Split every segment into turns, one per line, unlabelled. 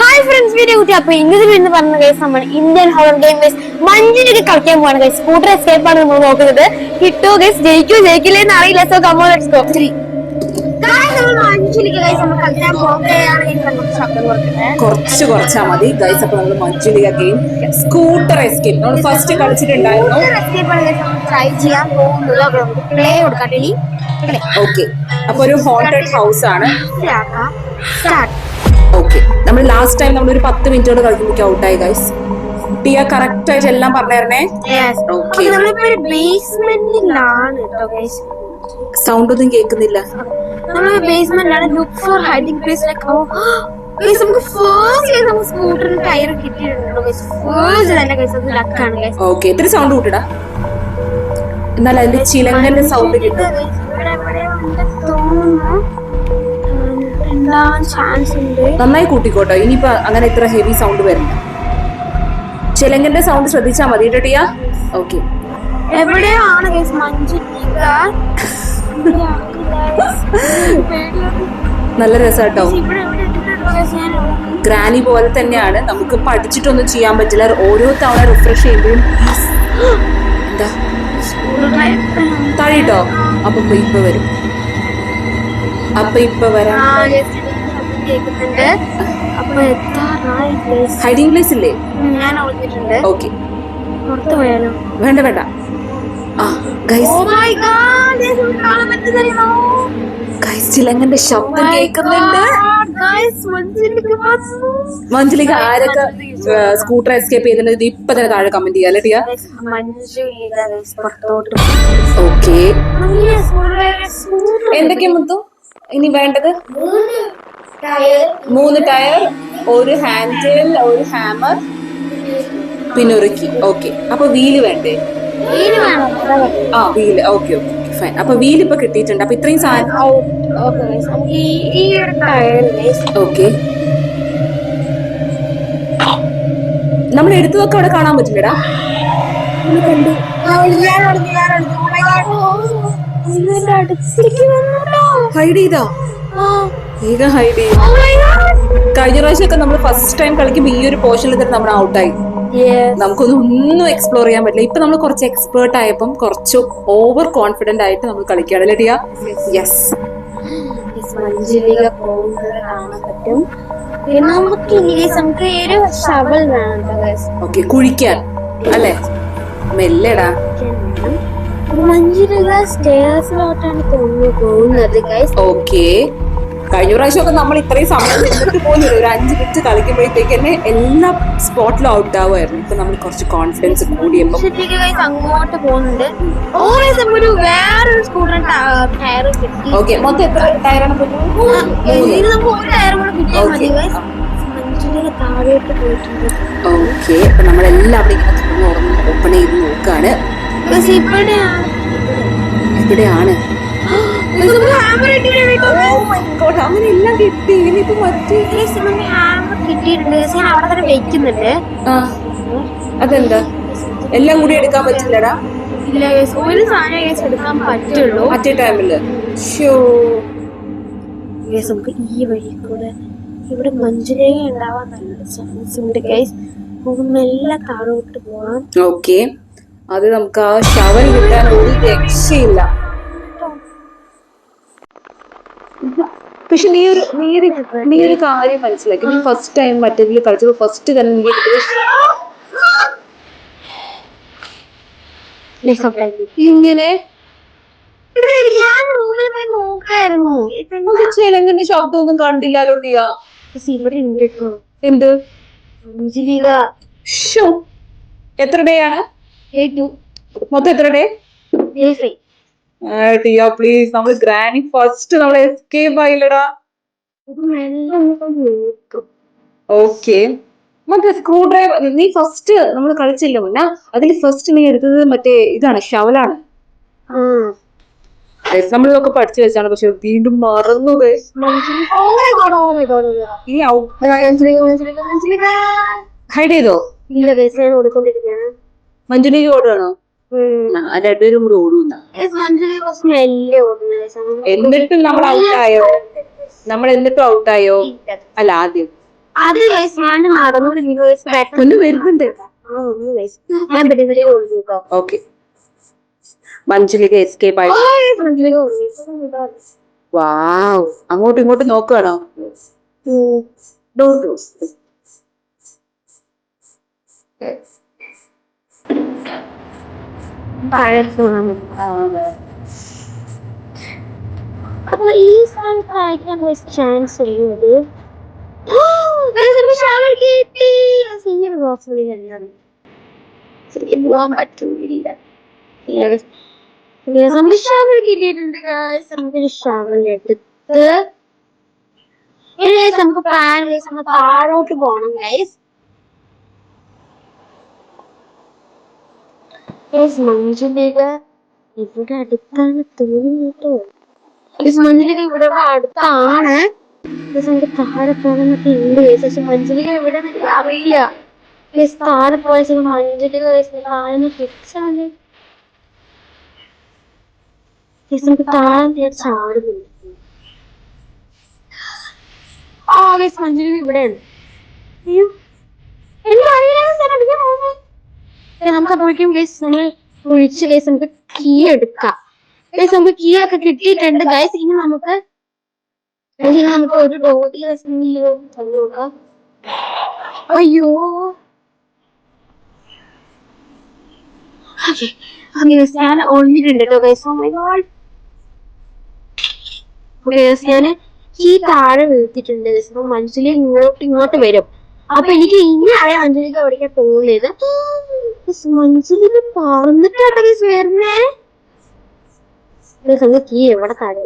Hi friends video കുട്ടി. അപ്പൊ ഇന്നത്തെ വീട് പറഞ്ഞ കേസ് നമ്മൾ ഇന്ത്യൻ ഹോളർ ഗെയിം ഗൈസ് മഞ്ഞിനൊക്കെ കളിക്കാൻ പോവാണ് ഗൈസ് സ്കൂട്ടർ എസ്കേപ്പ് ആണ് നമ്മൾ നോക്കുന്നത്. കിട്ടോ ഗൈസ് ജയിക്കോ? ജയിക്കില്ലേ എന്ന് അറിയില്ല so come on let's go three
കുറച്ച് കുറച്ചാ മതി. ഗൈസ് അപ്പൊ നമ്മൾ മഞ്ജുലിക ഗെയിം സ്കൂട്ടർ എസ്കേപ്പ് നമ്മൾ ഫസ്റ്റ് കളിച്ചിട്ടുണ്ടായിരുന്നു.
ട്രൈ ചെയ്യാൻ പ്ലേ കൊടുക്കട്ടെ ഇനി
ഓക്കെ അപ്പൊ ഒരു ഹോണ്ടഡ് ഹൗസ് ആണ്.
സ്റ്റാർട്ട്
ഓക്കെ നമ്മൾ ലാസ്റ്റ് ടൈം നമ്മൾ ഒരു പത്ത് മിനിറ്റോട് കളിക്കുമ്പോൾ ഔട്ടായി ഗൈസ് ടിയ കറക്റ്റ് ആയിട്ട് എല്ലാം
പറഞ്ഞേ
സൗണ്ട് ഒന്നും കേൾക്കുന്നില്ല. ഓക്കെ ഇത്തിരി സൗണ്ട് കൂട്ടിടാ. എന്നാൽ അതിന്റെ ചിലങ്കന്റെ സൗണ്ട് കിട്ടും.
തോന്നുന്നു. ഉണ്ടാവാൻ ചാൻസ് ഉണ്ട്?
നന്നായി കൂട്ടിക്കോട്ടോ. ഇനിയിപ്പോ അങ്ങനെ ഇത്ര ഹെവി സൗണ്ട് വരില്ല. ചെലങ്കന്റെ സൗണ്ട് ശ്രദ്ധിച്ചാ മതി ടിയ. ഓക്കെ
എവിടെയാണ്
നല്ല രസാട്ടോ. ഗ്രാനി പോലെ തന്നെയാണ്. നമുക്ക് പഠിച്ചിട്ടൊന്നും ചെയ്യാൻ പറ്റില്ല. ഓരോ തവണ റിഫ്രഷ് ചെയ്യുമ്പോഴും എന്താ? താഴെട്ടോ അപ്പൊ ഇപ്പൊ ഇപ്പൊ വരും. അപ്പൊ ഇപ്പൊ വരാം.
കേൾക്കുന്നുണ്ട് അപ്പൊ
ഹൈഡിങ് പ്ലേസ് ഇല്ലേ?
ഞാൻ ഒളിഞ്ഞിട്ടുണ്ട്.
ഓക്കെ
പുറത്ത് പോയാലോ?
വേണ്ട വേണ്ട. ഗൈസ് ചിലങ്ങന്റെ ശബ്ദം കേൾക്കുന്നുണ്ട്.
ഗൈസ് മഞ്ജുലിക്ക്
ആരൊക്കെ സ്കൂട്ടർ എസ്കേപ്പ് ചെയ്തിട്ടുണ്ട്? ഇപ്പൊ തന്നെ താഴെ കമന്റ് ചെയ്യാം അല്ലെ ടിയ? ഓക്കെ എന്തൊക്കെയാ മുത്തു? ഇനി വേണ്ടത്? മൂന്ന് ടയർ ഒരു ഹാൻഡിൽ ഒരു ഹാമർ പിന്നെ ഒരു കീ. ഓക്കെ. അപ്പൊ വീൽ വേണ്ടേ? ആ വീൽ. Okay okay fine. അപ്പൊ വീൽ ഇപ്പൊ കിട്ടിയിട്ടുണ്ട്. അപ്പൊ ഇത്രയും സാധനം
ഓക്കെ
നമ്മൾ എടുത്തതൊക്കെ അവിടെ കാണാൻ പറ്റില്ലടാ.
കണ്ടു.
ഹൈഡ് ചെയ്തോ? വേഗം ഹൈഡ് ചെയ്യും.
Oh.
കഴിഞ്ഞ പ്രാവശ്യമൊക്കെ നമ്മൾ ഫസ്റ്റ് ടൈം കളിക്കുമ്പോൾ ഈ ഒരു പോർഷനിൽ തന്നെ നമ്മൾ ഔട്ടായി. നമുക്കൊന്നും ഒന്നും എക്സ്പ്ലോർ ചെയ്യാൻ പറ്റില്ല. ഇപ്പൊ നമ്മൾ കുറച്ച് എക്സ്പേർട്ട് ആയപ്പം കുറച്ച് ഓവർ കോൺഫിഡന്റ് ആയിട്ട് നമ്മൾ കളിക്കുകയാണ്. അല്ലേ ടിയ? യെസ്
Yes, മഞ്ജുലിക പോകുന്നത് കാണാൻ പറ്റും. പിന്നെ നമുക്ക് ഇനി guys നമുക്ക് ഈ ഒരു ഷവൽ വേണം കേട്ടോ guys.
ഓക്കെ കുഴിക്കാൻ. അല്ലേ? മെല്ലെടാ.
മഞ്ജുലിക സ്റ്റേഴ്സിലോട്ടാണ് തോന്നുന്നു പോകുന്നത്
ഓക്കെ കഴിഞ്ഞ പ്രാവശ്യമൊക്കെ നമ്മൾ ഇത്രയും സമയം നിന്നിട്ട് പോലും ഒരു അഞ്ച് മിനിറ്റ് കളിക്കുമ്പോഴത്തേക്ക് തന്നെ എല്ലാ സ്പോട്ടിലും ഔട്ട് ആവുമായിരുന്നു. ഇപ്പൊ നമ്മൾ കുറച്ച് കോൺഫിഡൻസ്
മഞ്ജുലിക അങ്ങോട്ട് പോകുന്നുണ്ട്. വേറൊരു കിട്ടി.
ഓക്കെ മൊത്തം എത്ര ടയറാണ്
ഒരു
ഓക്കെ അപ്പൊ ഇങ്ങനെ തുറന്ന് ഓപ്പൺ ചെയ്ത് നോക്കാണ്.
ഇവിടെയാണ്.
ഇവിടെയാണ്. അങ്ങനെ എല്ലാം കിട്ടി. ഇനിയിപ്പോ മറ്റേ
കിട്ടിയിട്ടുണ്ട്. ഞാൻ അവിടെ തന്നെ വെക്കുന്നുണ്ട്.
അതെന്താ? എല്ലാം കൂടി എടുക്കാൻ പറ്റില്ലടാ?
ഇല്ല ഒരു സാധനം എടുക്കാൻ പറ്റുള്ളൂ.
മറ്റേ ടൈമിൽ ഷോ
നമുക്ക് ഈ വഴി കൂടെ ഇവിടെ മഞ്ജുരേഖ ഉണ്ടാവാൻ നല്ല ചാൻസ് ഉണ്ട് ഗൈസ് നമുക്ക് മെല്ലെ താഴോട്ട് പോവാം.
ഓക്കെ അത് നമുക്ക് ആ ശവൻ കിട്ടാൻ ഒരു രക്ഷയില്ല. പക്ഷെ നീ ഒരു നീ ഒരു നീ ഒരു കാര്യം മനസ്സിലാക്കി. നീ ഫസ്റ്റ് ടൈം മറ്റേതിൽ കളിച്ചത് ഫസ്റ്റ് തന്നെ നീ ഇങ്ങനെ ചിലങ്ങനെ ശബ്ദമൊന്നും കണ്ടില്ലല്ലോ നീയാ എന്ത്? എത്ര ഡേ ആണ്? മൊത്തം എത്ര ഡേ ടിയ പ്ലീസ് നമ്മൾ ഗ്രാനി ഫസ്റ്റ് നമ്മൾ എസ്കേപ്പ് ആയില്ലടാ. ഓക്കെ മറ്റേ സ്ക്രൂ ഡ്രൈവർ നീ ഫസ്റ്റ് നമ്മൾ കളിച്ചില്ല മുന്ന? അതിൽ ഫസ്റ്റ് നീ എടുത്തത് മറ്റേ ഇതാണ് ഷവലാണ്. നമ്മളിതൊക്കെ പഠിച്ചു വെച്ചാണ് പക്ഷെ വീണ്ടും മറന്നു ഹൈഡ് ചെയ്തോ?
ഓടാണോ
മഞ്ജുലിക്ക് ഓടുകയാണോ
ഉം.
രണ്ടുപേരും ഓടുന്ന.
Guys.
എന്നിട്ടും നമ്മൾ ഔട്ടായോ നമ്മൾ എന്നിട്ടും ഔട്ടായോ അല്ല ആദ്യം.
അത്
ഒന്ന് വരുന്നുണ്ട്. ഓക്കെ മഞ്ജുലിക എസ്കേപ്പ് ആയി. വാവ് അങ്ങോട്ടും ഇങ്ങോട്ടും നോക്കുകയാണോ
അപ്പൊ ഈ സാധനം ചാൻസ് ബോക്സ് പോകാൻ പറ്റുന്നില്ല നമുക്ക് ഷവർ കിട്ടിയിട്ടുണ്ട് ഷവർ എടുത്ത്. നമുക്ക് താഴോട്ട് പോകണം ഗൈസ് മഞ്ജുലിക ഇവിടെ അടുത്താണ് തോന്നുന്നുട്ടോ മഞ്ജുലിക ഇവിടെ അടുത്താണ്. താഴെ പോകണമെന്നൊക്കെ ഉണ്ട്. പക്ഷെ മഞ്ജുലിക ഇവിടെ അറിയില്ല. താഴെ പോയ മഞ്ജുലിക താഴെ ഫിക്സ് ആണ് ഗൈസ് നമുക്ക് താഴെ ചാടുന്നുണ്ട് ആ മഞ്ജുലിക ഇവിടെയാണ് അയ്യോ. എനിക്ക് അറിയില്ല നമുക്ക് അപ്പോഴേക്കും ഗൈസ് നമ്മൾ ഒഴിച്ച് ഗൈസ് നമുക്ക് കീ എടുക്കാം. ഗൈസ് നമുക്ക് കീ ഒക്കെ കിട്ടിയിട്ടുണ്ട്. ഗൈസ് ഇനി നമുക്ക് ഇനി നമുക്ക് ഒരു ഡോഡി അയ്യോ. ഞാൻ ഒളിഞ്ഞിട്ടുണ്ട് കേട്ടോ guys oh my God guys ഈ താഴെ വീഴ്ത്തിട്ടുണ്ട് ഗൈസ് അപ്പൊ ഇങ്ങോട്ട് ഇങ്ങോട്ട് വരും. അപ്പൊ എനിക്ക് ഇനി അറിയാം മഞ്ജുലിക്ക് എവിടേക്കാ തോന്നിയത് മഞ്ജുലിന് പറന്നിട്ടാണ് മിസ് വരുന്നേ? നമുക്ക് കീ എവിടെ താഴെ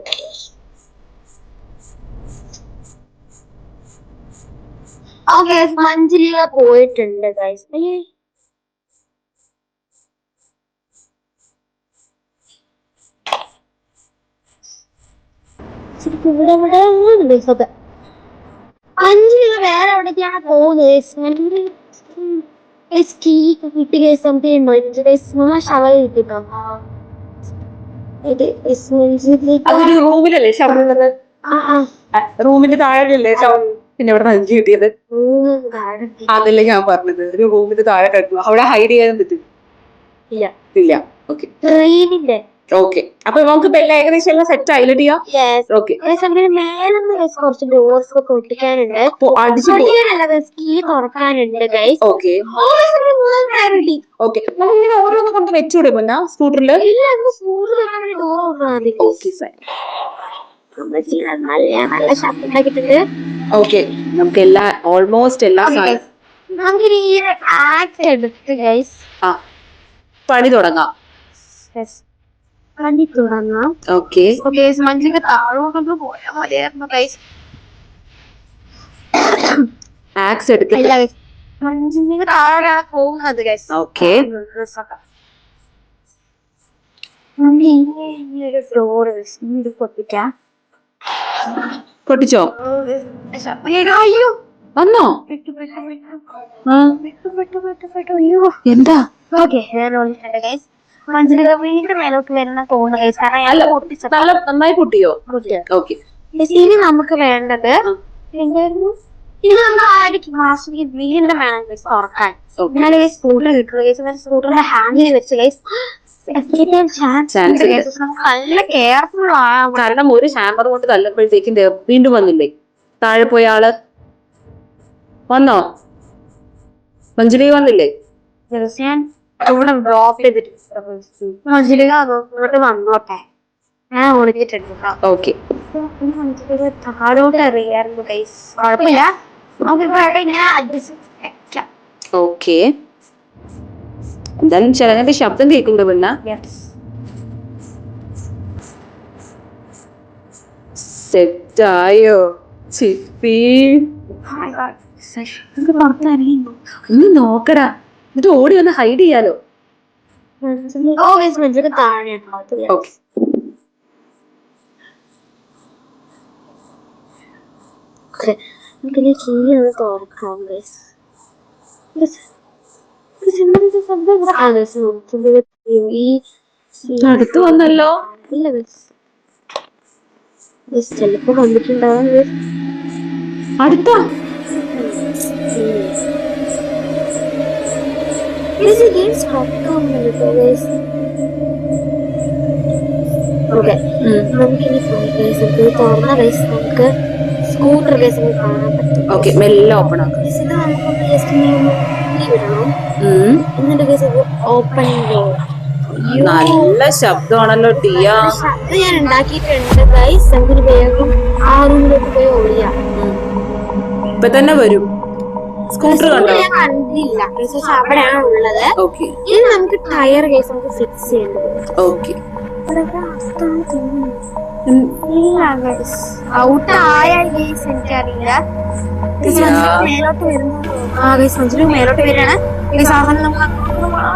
ഓക്കെ മഞ്ജുലിക പോയിട്ടുണ്ട് ഗൈസ് അയ്യേ. ശരിക്കും ഇവിടെ ഇവിടെ വേറെ എവിടേക്കാണ് പോകുന്നത് കീ കിട്ടി കേസ് നമുക്ക് മഞ്ജു ശവൽ കിട്ടിട്ടോ ഇത്
അതൊരു റൂമിലല്ലേ ശവം ഉള്ളത്
ആ. ആ
റൂമിന്റെ താഴെയല്ലേ ശവം പിന്നെ ഇവിടെ നഞ്ചി കിട്ടിയത്. അതല്ലേ ഞാൻ പറഞ്ഞത്. ഒരു റൂമിന്റെ താഴെ കിടക്കുക. അവിടെ ഹൈഡ് ചെയ്യാൻ പറ്റും?
ഇല്ല.
ഇല്ല. ഓക്കെ
ട്രെയിനിന്റെ
ഓക്കെ അപ്പൊ നമുക്ക് ഇപ്പൊ എല്ലാം ഏകദേശം എല്ലാം സെറ്റ് ഓക്കെ
മേലെന്ന് guys കുറച്ച് ഒക്കെ തുറക്കാനുണ്ട് ഗൈസ്
ഓക്കെ ഓക്കെ നമ്മളിങ്ങനെ ഓരോന്ന് കൊണ്ട് വെച്ചൂടെ മുന്ന സ്കൂട്ടറിൽ ഓക്കെ
നമ്മൾ ചെയ്യാൻ നല്ല നല്ല ശബ്ദം ഉണ്ടാക്കിയിട്ടുണ്ട്
ഓക്കെ നമുക്ക് എല്ലാ ഓൾമോസ്റ്റ് എല്ലാ സാധനം
നമുക്ക് ഈ ആക്ട് എടുത്ത് ഗൈസ്
ആ. പണി തുടങ്ങാം.
കണ്ടി തുടങ്ങാം
ഓക്കെ
മഞ്ജുക്ക് താഴോട്ടൊക്കെ പോയാൽ മതിയായിരുന്നു ഗൈസ്
ആക്സ് എടുക്ക.
ഇല്ല ഗൈസ് മഞ്ജുക്ക് താഴെയാണ് പോകുന്നത് ഗൈസ്
ഓക്കെ പൊട്ടിച്ചോ? വന്നോ? എന്താ?
ഓക്കെ ഗൈസ് മഞ്ജുലിക വീണ്ടും മേലോട്ട് വരുന്ന തോന്നുന്നു ഗൈസ് കാരണം ഞാൻ പൊട്ടിച്ചത്.
നല്ല നന്നായി പൊട്ടിയോ? ഓക്കെ.
ഇനി നമുക്ക് വേണ്ടത് ഇനി നമുക്ക് ആയിരിക്കും മാസിക്ക് വീണ്ടും വേണം ഗൈസ് തുറക്കാൻ
Okay.
ഞാൻ ഗൈസ് സ്കൂട്ടർ കിട്ടും ഗൈസ് സ്കൂട്ടറിന്റെ ഹാൻഡിൽ വെച്ച് ഗൈസ് നല്ല കെയർഫുൾ
കാരണം ഒരു ഹാമർ കൊണ്ട് തല്ലപ്പോഴത്തേക്കും വീണ്ടും വന്നില്ലേ? താഴെ പോയ ആൾ. വന്നോ? മഞ്ജുലി വന്നില്ലേ?
ഞാൻ ഇവിടെ ഡ്രോപ്പ് ചെയ്തിട്ട്? അങ്ങോട്ട് വന്നോട്ടെ. ഞാൻ ഓടിച്ചിട്ടുണ്ട്
ഓക്കെ
താഴോട്ട് അറിയായിരുന്നു കുഴപ്പമില്ല. ഇങ്ങനെ അഡ്ജസ്റ്റ്
ഓക്കെ എന്തായാലും ചിലതിന്റെ ശബ്ദം കേൾക്കുന്നുണ്ട് പിന്നെ
സെറ്റ്
സെറ്റായോ ചിപ്പി. ഒന്ന് നോക്കടാ. എന്നിട്ട് ഓടി വന്ന് ഹൈഡ് ചെയ്യാലോ? അടുത്ത് വന്നല്ലോ?
ഇല്ല ഗൈസ് ചിലപ്പോ വന്നിട്ടുണ്ടാവും.
അടുത്താ?
This is game guys. Okay നമുക്ക് ഇനി പോയി തുറന്ന റേസ് നമുക്ക് സ്കൂട്ടർ റേസ് കാണാൻ പറ്റും.
ഓക്കെ മെല്ലെ ഓപ്പൺ ആക്കാം.
ഇത് നമുക്കൊന്ന് ജസ്റ്റ് വിടണം. എന്നിട്ട് guys ഓപ്പൺ
നല്ല ശബ്ദമാണല്ലോ ടിയ.
അത് ഞാൻ ഉണ്ടാക്കിയിട്ടുണ്ട് ഗൈസ് നമുക്കൊരു വേഗം ആ റൂമിലേക്ക് പോയി ഒളിയാം
ഇപ്പൊ തന്നെ വരും. സ്കൂട്ടർ കണ്ടോ?
ഞാൻ കണ്ടില്ല guys. പക്ഷെ അവിടെയാണ് ഉള്ളത്
ഓക്കെ
ഇനി നമുക്ക് ടയർ കേസ് നമുക്ക് ഫിക്സ് ചെയ്യേണ്ടത്.
ഓക്കെ
ഔട്ട് ആയ കേസ് എനിക്കറിയില്ല. Guys, മഞ്ജുവിന് മേലോട്ട് വരുന്നു ആ ഗൈസ് മഞ്ജുവിന് മേലോട്ട് വരികയാണ്. ഗൈസ് അവസാനം നമുക്ക് അങ്ങോട്ട് പോകാം.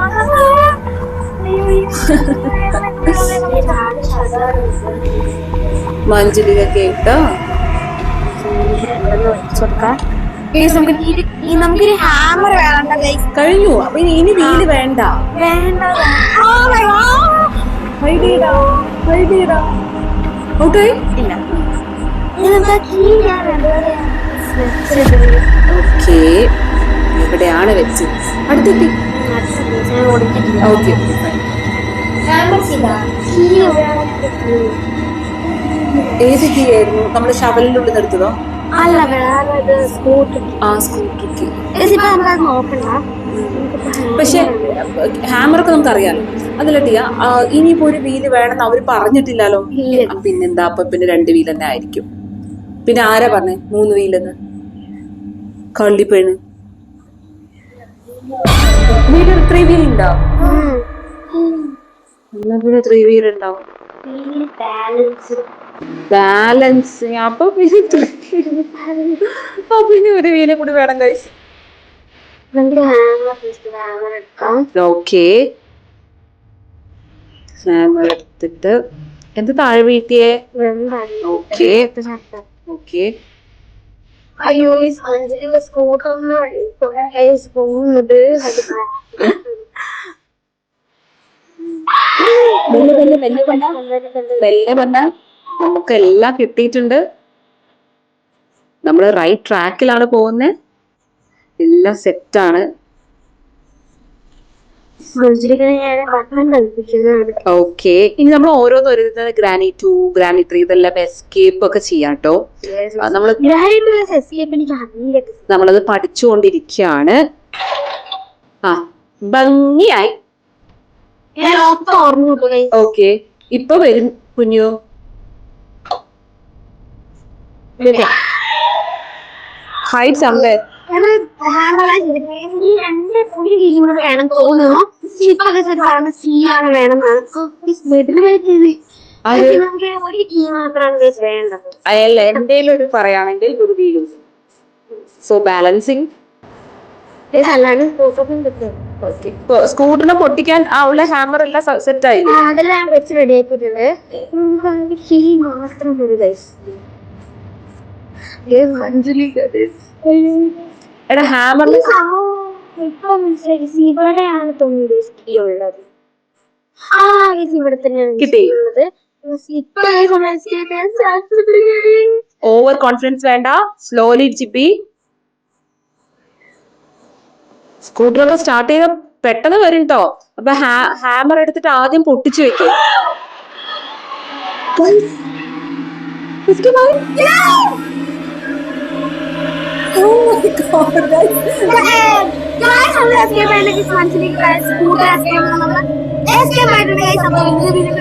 മഞ്ജുലിക കേട്ടോ.
Guys, നമുക്ക് ഈ നമുക്കൊരു ഹാമർ വേണ്ട ഗൈസ്
കഴിഞ്ഞു. അപ്പൊ ഇനി ഇനി വീൽ വേണ്ട.
വേണ്ട
ഓക്കെ
ഇല്ല. ഇനി
ഓക്കെ എവിടെയാണ് വെച്ച് അടുത്തെത്തി ഓക്കെ ഏത് കീ ആയിരുന്നു? നമ്മൾ ഷവലിനുള്ളിൽ എടുത്തതോ
അല്ല വേറെ സ്കൂട്ടർ
ആ സ്കൂട്ടർക്ക്
ഇപ്പൊ നമ്മളത് നോക്കണ്ട
പക്ഷെ ഹാമറൊക്കെ നമുക്ക് അറിയാലോ അതല്ല ടിയ ആ, ഇനിയിപ്പോ ഒരു വീൽ വേണമെന്ന് അവർ പറഞ്ഞിട്ടില്ലല്ലോ. പിന്നെന്താ? അപ്പൊ പിന്നെ രണ്ട് വീൽ തന്നെ ആയിരിക്കും. പിന്നെ ആരാ പറഞ്ഞേ? മൂന്ന് വീലെന്ന്? കള്ളിപ്പേണ് വീട്ടിൽ ത്രീ വീൽ ഉണ്ടാവും എന്നാ പിന്നെ ത്രീ വീൽ ഉണ്ടാവും
ബാലൻസ്
ബാലൻസ് അപ്പൊ. അപ്പൊ പിന്നെ ഒരു വീലും കൂടി വേണം കഴിച്ചു ഓക്കെ ഹാമർ എടുത്തിട്ട് എന്ത് താഴെ വീട്ടിയെ? ഓക്കെ ഓക്കെ
അയ്യോ
മെല്ലെ മെല്ലെ മെല്ലെ മെല്ലെ പറഞ്ഞ നമുക്കെല്ലാം കിട്ടിയിട്ടുണ്ട്. നമ്മൾ റൈറ്റ് ട്രാക്കിലാണ് പോകുന്നത് എല്ലാം സെറ്റാണ് ഓക്കെ ഇനി നമ്മൾ ഓരോന്ന് ഒരു ഗ്രാനി ടു ഗ്രാനി ത്രീ ഇതെല്ലാം എസ്കേപ്പ് ഒക്കെ ചെയ്യാം കേട്ടോ നമ്മൾ നമ്മളത് പഠിച്ചുകൊണ്ടിരിക്കുകയാണ്. ആ ഭംഗിയായി. ഓക്കെ ഇപ്പൊ വരും കുഞ്ഞു ഹൈറ്റ്സ് ഉണ്ട്
ഈ രണ്ട് പുള്ളി കീ കൂടെ വേണം തോന്നുന്നു ഇപ്പൊ കാരണം സി ആണ് വേണം വീട്ടിൽ
ഹൈറ്റ്
നമുക്ക് ഒരു
ഒരു പറയുകയാണെങ്കിൽ ഒരു വീലു സോ ബാലൻസിങ് സ്കൂട്ടറിനെ പൊട്ടിക്കാൻ ആ ഉള്ള ഹാമർ എല്ലാം സെറ്റ് ആയി.
ആ, അതെല്ലാം വെച്ച് റെഡി ആക്കിയിട്ടുണ്ട്. നമുക്ക് കീ മാത്രം ഒരു ഗൈസ്
എടാ ഹാമറിൽ
ഇപ്പൊ മനസ്സിലായി. ഇവിടെയാണ് തോന്നുന്നത് കീ ഉള്ളത്. ആ ഗൈസ് ഇവിടെ തന്നെയാണ്
കിട്ടി.
ഉള്ളത്. ഇപ്പൊ guys മനസ്സിലാക്കാൻ
ഓവർ കോൺഫിഡൻസ് വേണ്ട. സ്ലോലി ചിപ്പി. സ്കൂട്ടറൊക്കെ സ്റ്റാർട്ട് ചെയ്ത പെട്ടെന്ന് വരും കേട്ടോ അപ്പൊ ഹാമർ എടുത്തിട്ട് ആദ്യം പൊട്ടിച്ചു വെക്കും.
ഗൈസ് നമ്മൾ എസ്കേപ്പ് ആയിട്ട് മനസ്സിലേക്ക് ഗൈസ് സ്കൂട്ടർ എസ്കേപ്പ് നമ്മൾ എസ്കേപ്പ് ആയിട്ട് ഗൈസ് അപ്പോൾ ഇന്ന് വീഡിയോ